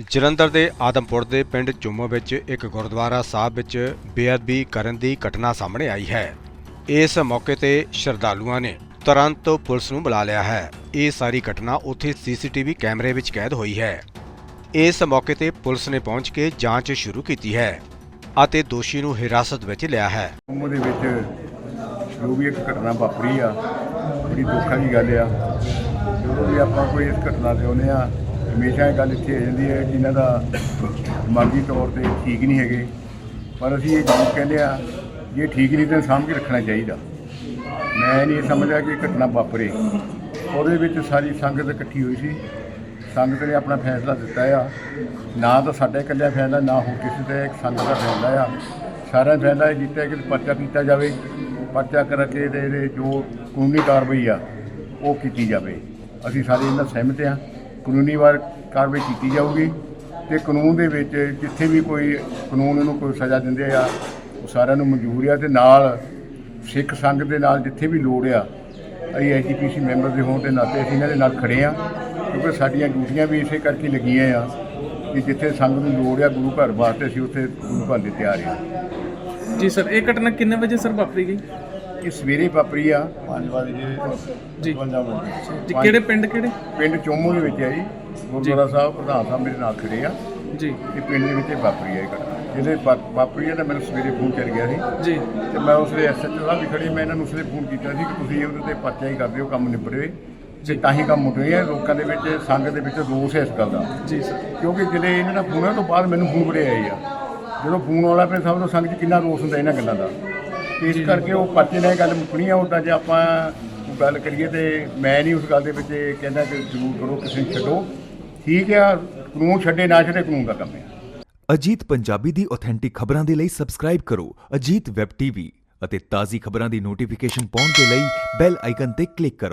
ਜਲੰਧਰ ਦੇ ਆਦਮਪੁਰ ਦੇ ਪਿੰਡ ਚੁੰਮੋ ਵਿੱਚ ਇੱਕ ਗੁਰਦੁਆਰਾ ਸਾਹਿਬ ਵਿੱਚ ਬੇਅਦਬੀ ਕਰਨ ਦੀ ਘਟਨਾ ਸਾਹਮਣੇ ਆਈ ਹੈ। ਇਸ ਮੌਕੇ ਤੇ ਸ਼ਰਧਾਲੂਆਂ ਨੇ ਤੁਰੰਤ ਪੁਲਿਸ ਨੂੰ ਬੁਲਾ ਲਿਆ ਹੈ। ਇਹ ਸਾਰੀ ਘਟਨਾ ਉੱਥੇ ਸੀਸੀਟੀਵੀ ਕੈਮਰੇ ਵਿੱਚ ਕੈਦ ਹੋਈ ਹੈ। ਇਸ ਮੌਕੇ ਤੇ ਪੁਲਿਸ ਨੇ ਪਹੁੰਚ ਕੇ ਜਾਂਚ ਸ਼ੁਰੂ ਕੀਤੀ ਹੈ ਅਤੇ ਦੋਸ਼ੀ ਨੂੰ ਹਿਰਾਸਤ ਵਿੱਚ ਲਿਆ ਹੈ। ਕੁੰਭ ਦੇ ਵਿੱਚ ਜੋ ਵੀ ਇੱਕ ਘਟਨਾ ਵਾਪਰੀ ਆ, ਬੜੀ ਦੁੱਖ ਵਾਲੀ ਗੱਲ ਆ। ਜਦੋਂ ਵੀ ਆਪਾਂ ਕੋਈ ਇਸ ਘਟਨਾ ਤੇ ਆਉਂਦੇ ਆ ਹਮੇਸ਼ਾ ਇਹ ਗੱਲ ਇੱਥੇ ਆ ਜਾਂਦੀ ਹੈ ਕਿ ਇਹਨਾਂ ਦਾ ਦਿਮਾਗੀ ਤੌਰ ਤੇ ਠੀਕ ਨਹੀਂ ਹੈਗੇ। ਪਰ ਅਸੀਂ ਇਹ ਜ਼ਰੂਰ ਕਹਿੰਦੇ ਆ ਜੇ ਠੀਕ ਨਹੀਂ ਤਾਂ ਸਾਂਭ ਕੇ ਰੱਖਣਾ ਚਾਹੀਦਾ। ਮੈਂ ਨਹੀਂ ਸਮਝਿਆ ਕਿ ਘਟਨਾ ਵਾਪਰੇ। ਉਹਦੇ ਵਿੱਚ ਸਾਰੀ ਸੰਗਤ ਇਕੱਠੀ ਹੋਈ ਸੀ। ਸੰਗਤ ਨੇ ਆਪਣਾ ਫੈਸਲਾ ਦਿੱਤਾ ਆ। ਨਾ ਤਾਂ ਸਾਡੇ ਇਕੱਲਾ ਫੈਸਲਾ, ਨਾ ਹੋ ਕਿਸੇ ਦਾ, ਇੱਕ ਸੰਗਤ ਦਾ ਫੈਸਲਾ ਆ। ਸਾਰਿਆਂ ਨੇ ਫੈਸਲਾ ਇਹ ਕੀਤਾ ਕਿ ਪਰਚਾ ਕੀਤਾ ਜਾਵੇ। ਪਰਚਾ ਕਰਕੇ ਇਹਦੇ ਜੋ ਕਾਨੂੰਨੀ ਕਾਰਵਾਈ ਆ, ਉਹ ਕੀਤੀ ਜਾਵੇ। ਅਸੀਂ ਸਾਰੇ ਇਹਨਾਂ ਸਹਿਮਤ ਆ ਕਾਨੂੰਨੀ ਵਾਰ ਕਾਰਵਾਈ ਕੀਤੀ ਜਾਊਗੀ ਤੇ ਕਾਨੂੰਨ ਦੇ ਵਿੱਚ ਜਿੱਥੇ ਵੀ ਕੋਈ ਕਾਨੂੰਨ ਇਹਨੂੰ ਕੋਈ ਸਜ਼ਾ ਦਿੰਦੇ ਆ, ਉਹ ਸਾਰਿਆਂ ਨੂੰ ਮਨਜ਼ੂਰ ਆ ਤੇ ਨਾਲ ਸਿੱਖ ਸੰਘ ਦੇ ਨਾਲ ਜਿੱਥੇ ਵੀ ਲੋੜ ਆ, ਅਸੀਂ ਐਜੀਪੀਸੀ ਮੈਂਬਰ ਦੇ ਹੋਣ ਦੇ ਨਾਤੇ ਅਸੀਂ ਇਹਨਾਂ ਦੇ ਨਾਲ ਖੜੇ ਆ, ਕਿਉਂਕਿ ਸਾਡੀਆਂ ਡਿਊਟੀਆਂ ਵੀ ਇਸੇ ਕਰਕੇ ਲੱਗੀਆਂ ਆ ਕਿ ਜਿੱਥੇ ਸੰਘ ਨੂੰ ਲੋੜ ਆ ਗੁਰੂ ਘਰ ਵਾਸਤੇ ਅਸੀਂ ਉੱਥੇ ਗੁਰੂ ਘਰ ਦੇ ਤਿਆਰ ਆ। ਜੀ ਸਰ, ਇਹ ਘਟਨਾ ਕਿੰਨੇ ਵਜੇ ਸਰ ਵਾਪਰੀ ਗਈ? ਇਹ ਸਵੇਰੇ ਵਾਪਰੀ ਆ। 5 ਵਜੇ ਜੀ। 55 ਮਿੰਟ ਜੀ ਕਿਹੜੇ ਪਿੰਡ ਕਿਹੜੇ? ਪਿੰਡ ਚੋਮੋ ਦੇ ਵਿੱਚ ਆ ਜੀ। ਗੁਰਦੁਆਰਾ ਸਾਹਿਬ ਪ੍ਰਧਾਨ ਸਾਹਿਬ ਮੇਰੇ ਨਾਲ ਖੜੇ ਆ। ਜੀ। ਇਹ ਪਿੰਡ ਦੇ ਵਿੱਚ ਇਹ ਵਾਪਰੀ ਆ ਇਹ ਘਟਨਾ ਜਿਹਦੇ ਵਾਪਰੀ ਆ ਤਾਂ ਮੈਨੂੰ ਸਵੇਰੇ ਫੋਨ ਚੱਲ ਗਿਆ ਸੀ। ਜੀ। ਤੇ ਮੈਂ ਉਸਦੇ ਐਸਐਚਓ ਸਾਹਿਬ ਵੀ ਖੜੇ ਮੈਂ ਇਹਨਾਂ ਨੂੰ ਉਸਲੇ ਫੋਨ ਕੀਤਾ ਸੀ ਕਿ ਤੁਸੀਂ ਉਹਦੇ ਤੇ ਪਰਚਾ ਹੀ ਕਰ ਦਿਓ ਕੰਮ ਨਿਬੜੇ ਤੇ ਤਾਂ ਹੀ ਕੰਮ ਮੁੱਕ ਹੈ ਲੋਕਾਂ ਦੇ ਵਿੱਚ ਸੰਘ ਦੇ ਵਿੱਚ ਰੋਸ ਹੈ ਇਸ ਗੱਲ ਦਾ। ਜੀ ਸਰ। ਕਿਉਂਕਿ ਜਿਹੜੇ ਇਹਨਾਂ ਦਾ ਫੋਨਾਂ ਤੋਂ ਬਾਅਦ ਮੈਨੂੰ ਫੋਨ ਬੜੇ ਆਏ ਆ। ਜਦੋਂ ਫੋਨ ਆਉਣਾ ਫਿਰ ਸਭ ਤੋਂ 'ਚ ਕਿੰਨਾ ਰੋਸ ਹੁੰਦਾ ਇਹਨਾਂ ਗੱਲਾਂ ਦਾ। ਇਸ ਕਰਕੇ ਉਹ ਪਰਚੇ ਨਾਲ ਇਹ ਗੱਲ ਮੁੱਕਣੀ ਆ ਉੱਦਾਂ ਜੇ ਆਪਾਂ ਗੱਲ ਕਰੀਏ ਤੇ ਮੈਂ ਨਹੀਂ ਉਸ ਗੱਲ ਦੇ ਵਿੱਚ ਇਹ ਕਹਿੰਦਾ ਕਿ ਜ਼ਰੂਰ ਕਰੋ, ਕਿਸੇ ਨੂੰ ਛੱਡੋ। ਠੀਕ ਆ ਕਾਨੂੰਨ ਛੱਡੇ ਨਾ ਛੱਡੇ ਕਾਨੂੰਨ ਦਾ ਕੰਮ ਹੈ ਅਜੀਤ ਪੰਜਾਬੀ ਦੀ ਆਥੈਂਟਿਕ ਖਬਰਾਂ ਦੇ ਲਈ ਸਬਸਕ੍ਰਾਈਬ ਕਰੋ, ਅਜੀਤ ਵੈਬ ਟੀਵੀ ਅਤੇ ਤਾਜ਼ੀ ਖਬਰਾਂ ਦੀ ਨੋਟੀਫਿਕੇਸ਼ਨ ਪਾਉਣ ਦੇ ਲਈ ਬੈਲ ਆਈਕਨ ਤੇ ਕਲਿੱਕ ਕਰੋ।